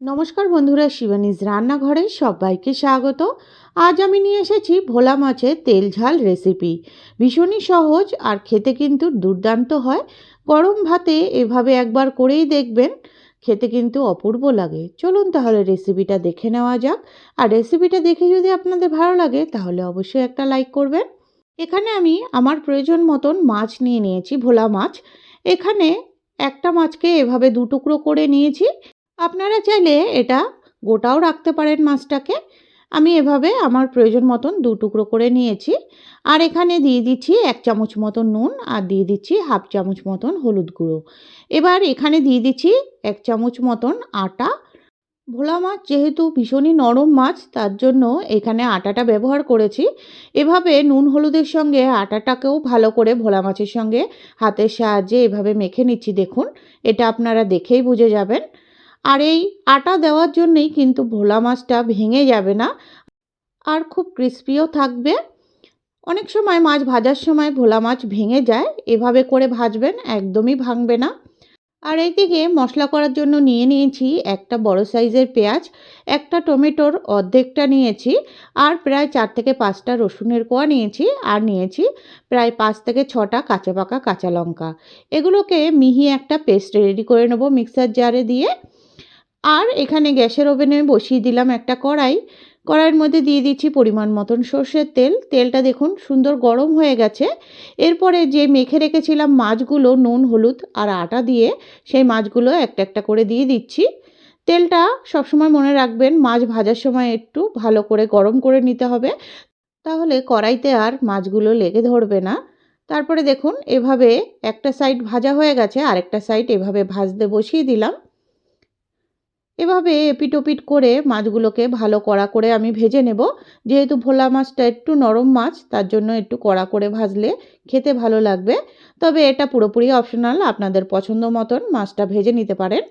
নমস্কার বন্ধুরা, শিবানীজ রান্নাঘরে সবাইকে স্বাগত। আজ আমি নিয়ে এসেছি ভোলা মাছের তেল ঝাল রেসিপি ভীষণই সহজ আর খেতে কিন্তু দুর্দান্ত হয়। গরম ভাতে এভাবে একবার করেই দেখবেন, খেতে কিন্তু অপূর্ব লাগে। চলুন তাহলে রেসিপিটা দেখে নেওয়া যাক। আর রেসিপিটা দেখে যদি আপনাদের ভালো লাগে, তাহলে অবশ্যই একটা লাইক করবেন। এখানে আমি আমার প্রয়োজন মতন মাছ নিয়ে নিয়েছি, ভোলা মাছ। এখানে একটা মাছকে এভাবে দু টুকরো করে নিয়েছি। আপনারা চাইলে এটা গোটাও রাখতে পারেন মাছটাকে। আমি এভাবে আমার প্রয়োজন মতন দু টুকরো করে নিয়েছি। আর এখানে দিয়ে দিচ্ছি এক চামচ মতন নুন আর দিয়ে দিচ্ছি হাফ চামচ মতন হলুদ গুঁড়ো। এবার এখানে দিয়ে দিচ্ছি এক চামচ মতন আটা। ভোলা মাছ যেহেতু ভীষণই নরম মাছ, তার জন্য এখানে আটাটা ব্যবহার করেছি। এভাবে নুন হলুদের সঙ্গে আটাটাকেও ভালো করে ভোলা মাছের সঙ্গে হাতের সাহায্যে এভাবে মেখে নিচ্ছি। দেখুন, এটা আপনারা দেখেই বুঝে যাবেন। আর এই আটা দেওয়ার জন্যেই কিন্তু ভোলা মাছটা ভেঙে যাবে না। আর খুব ক্রিস্পিও থাকবে। অনেক সময় মাছ ভাজার সময় ভোলা মাছ ভেঙে যায়। এভাবে করে ভাজবেন, একদমই ভাঙবে না। আর এইদিকে মশলা করার জন্য নিয়ে নিয়েছি একটা বড় সাইজের পেঁয়াজ, একটা টমেটোর অর্ধেকটা নিয়েছি, আর প্রায় চার থেকে পাঁচটা রসুনের কোয়া নিয়েছি, আর নিয়েছি প্রায় পাঁচ থেকে ছটা কাঁচা পাকা কাঁচা লঙ্কা। এগুলোকে মিহি একটা পেস্ট রেডি করে নেব মিক্সার জারে দিয়ে। আর এখানে গ্যাসের ওভেনে বসিয়ে দিলাম একটা কড়াই। কড়াইয়ের মধ্যে দিয়ে দিচ্ছি পরিমাণ মতন সর্ষের তেল। তেলটা দেখুন সুন্দর গরম হয়ে গেছে। এরপরে যে মেখে রেখেছিলাম মাছগুলো নুন, হলুদ আর আটা দিয়ে, সেই মাছগুলো একটা একটা করে দিয়ে দিচ্ছি। তেলটা সবসময় মনে রাখবেন মাছ ভাজার সময় একটু ভালো করে গরম করে নিতে হবে। তাহলে কড়াইতে আর মাছগুলো লেগে ধরবে না। তারপরে দেখুন এভাবে একটা সাইড ভাজা হয়ে গেছে, আরেকটা সাইড এভাবে ভাজতে বসিয়ে দিলাম। এভাবে এপিটোপিট করে মাছগুলোকে ভালো কড়া করে আমি ভেজে নেব। যেহেতু ভোলা মাছটা একটু নরম মাছ তার জন্য একটু কড়া করে ভাজলে খেতে ভালো লাগবে। তবে এটা পুরোপুরি অপশনাল আপনাদের পছন্দ মতন মাছটা ভেজে নিতে পারেন।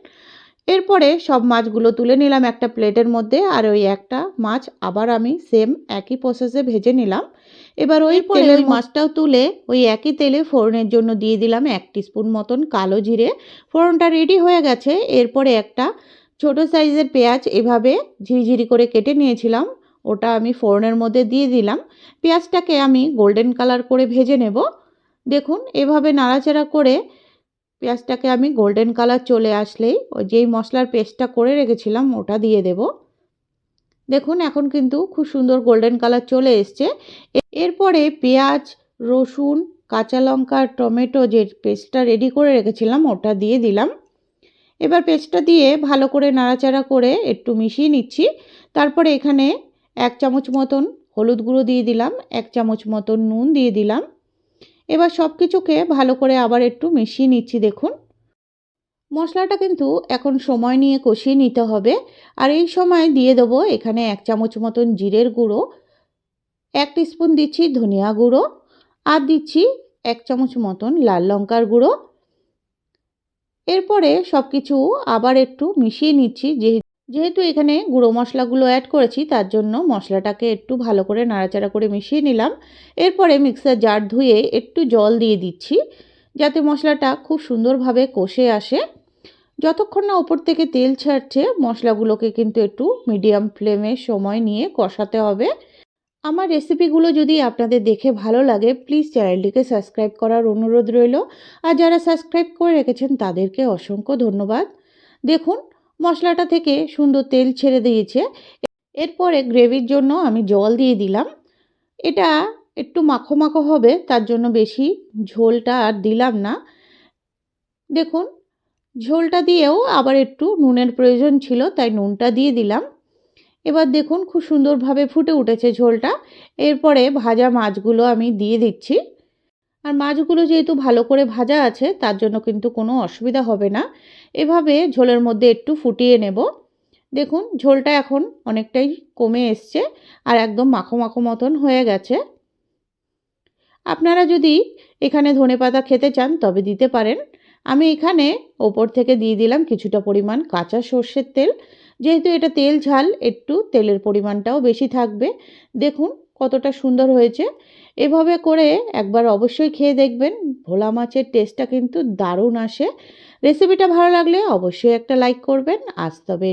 এরপরে সব মাছগুলো তুলে নিলাম একটা প্লেটের মধ্যে আর ওই একটা মাছ আবার আমি সেম একই প্রসেসে ভেজে নিলাম। এবার ওই তেলের মাছটাও তুলে ওই একই তেলে ফোড়নের জন্য দিয়ে দিলাম এক স্পুন মতন কালো জিরে। ফোড়নটা রেডি হয়ে গেছে এরপরে একটা ছোট সাইজের পেঁয়াজ এভাবে ঝিরিঝিরি করে কেটে নিয়েছিলাম। ওটা আমি ফোড়নের মধ্যে দিয়ে দিলাম। পেঁয়াজটাকে আমি গোল্ডেন কালার করে ভেজে নেব। দেখুন, এভাবে নাড়াচাড়া করে পেঁয়াজটাকে আমি গোল্ডেন কালার চলে আসলেই ওই যেই মশলার পেস্টটা করে রেখেছিলাম, ওটা দিয়ে দেব। দেখুন, এখন কিন্তু খুব সুন্দর গোল্ডেন কালার চলে এসছে। এরপরে পেঁয়াজ, রসুন, কাঁচা লঙ্কা, টমেটো যে পেস্টটা রেডি করে রেখেছিলাম, ওটা দিয়ে দিলাম। এবার পেস্টটা দিয়ে ভালো করে নাড়াচাড়া করে একটু মিশিয়ে নিচ্ছি। তারপরে এখানে এক চামচ মতন হলুদ গুঁড়ো দিয়ে দিলাম, এক চামচ মতন নুন দিয়ে দিলাম। এবার সব কিছুকে ভালো করে আবার একটু মিশিয়ে নিচ্ছি, দেখুন। মশলাটা কিন্তু এখন সময় নিয়ে কষিয়ে নিতে হবে। আর এই সময় দিয়ে দেবো এখানে এক চামচ মতন জিরের গুঁড়ো, এক স্পুন দিচ্ছি ধনিয়া গুঁড়ো, আর দিচ্ছি এক চামচ মতন লাল লঙ্কার গুঁড়ো। এরপরে সব কিছু আবার একটু মিশিয়ে নিচ্ছি, যেহেতু এখানে গুঁড়ো মশলাগুলো অ্যাড করেছি, তার জন্য মশলাটাকে একটু ভালো করে নাড়াচাড়া করে মিশিয়ে নিলাম। এরপরে মিক্সার জার ধুয়ে একটু জল দিয়ে দিচ্ছি, যাতে মশলাটা খুব সুন্দরভাবে কষে আসে। যতক্ষণ না ওপর থেকে তেল ছাড়ছে, মশলাগুলোকে কিন্তু একটু মিডিয়াম ফ্লেমে সময় নিয়ে কষাতে হবে। আমার রেসিপিগুলো যদি আপনাদের দেখে ভালো লাগে প্লিজ চ্যানেলটিকে সাবস্ক্রাইব করার অনুরোধ রইল। আর যারা সাবস্ক্রাইব করে রেখেছেন, তাদেরকে অসংখ্য ধন্যবাদ। দেখুন, মশলাটা থেকে সুন্দর তেল ছেড়ে দিয়েছে। এরপরে গ্রেভির জন্য আমি জল দিয়ে দিলাম। এটা একটু মাখো মাখো হবে, তার জন্য বেশি ঝোলটা আর দিলাম না। দেখুন, ঝোলটা দিয়েও আবার একটু নুনের প্রয়োজন ছিল, তাই নুনটা দিয়ে দিলাম। এবার দেখুন খুব সুন্দরভাবে ফুটে উঠেছে ঝোলটা। এরপরে ভাজা মাছগুলো আমি দিয়ে দিচ্ছি। আর মাছগুলো যেহেতু ভালো করে ভাজা আছে, তার জন্য কিন্তু কোনো অসুবিধা হবে না। এভাবে ঝোলের মধ্যে একটু ফুটিয়ে নেব। দেখুন ঝোলটা এখন অনেকটাই কমে এসছে আর একদম মাখো মাখো মতন হয়ে গেছে। আপনারা যদি এখানে ধনে পাতা খেতে চান, তবে দিতে পারেন। আমি এখানে ওপর থেকে দিয়ে দিলাম কিছুটা পরিমাণ কাঁচা সর্ষের তেল। যেহেতু এটা তেল ঝাল, একটু তেলের পরিমাণটাও বেশি থাকবে। দেখুন কতটা সুন্দর হয়েছে। এভাবে করে একবার অবশ্যই খেয়ে দেখবেন। ভোলা মাছের টেস্টটা কিন্তু দারুণ আসে। রেসিপিটা ভালো লাগলে অবশ্যই একটা লাইক করবেন। আজ তবে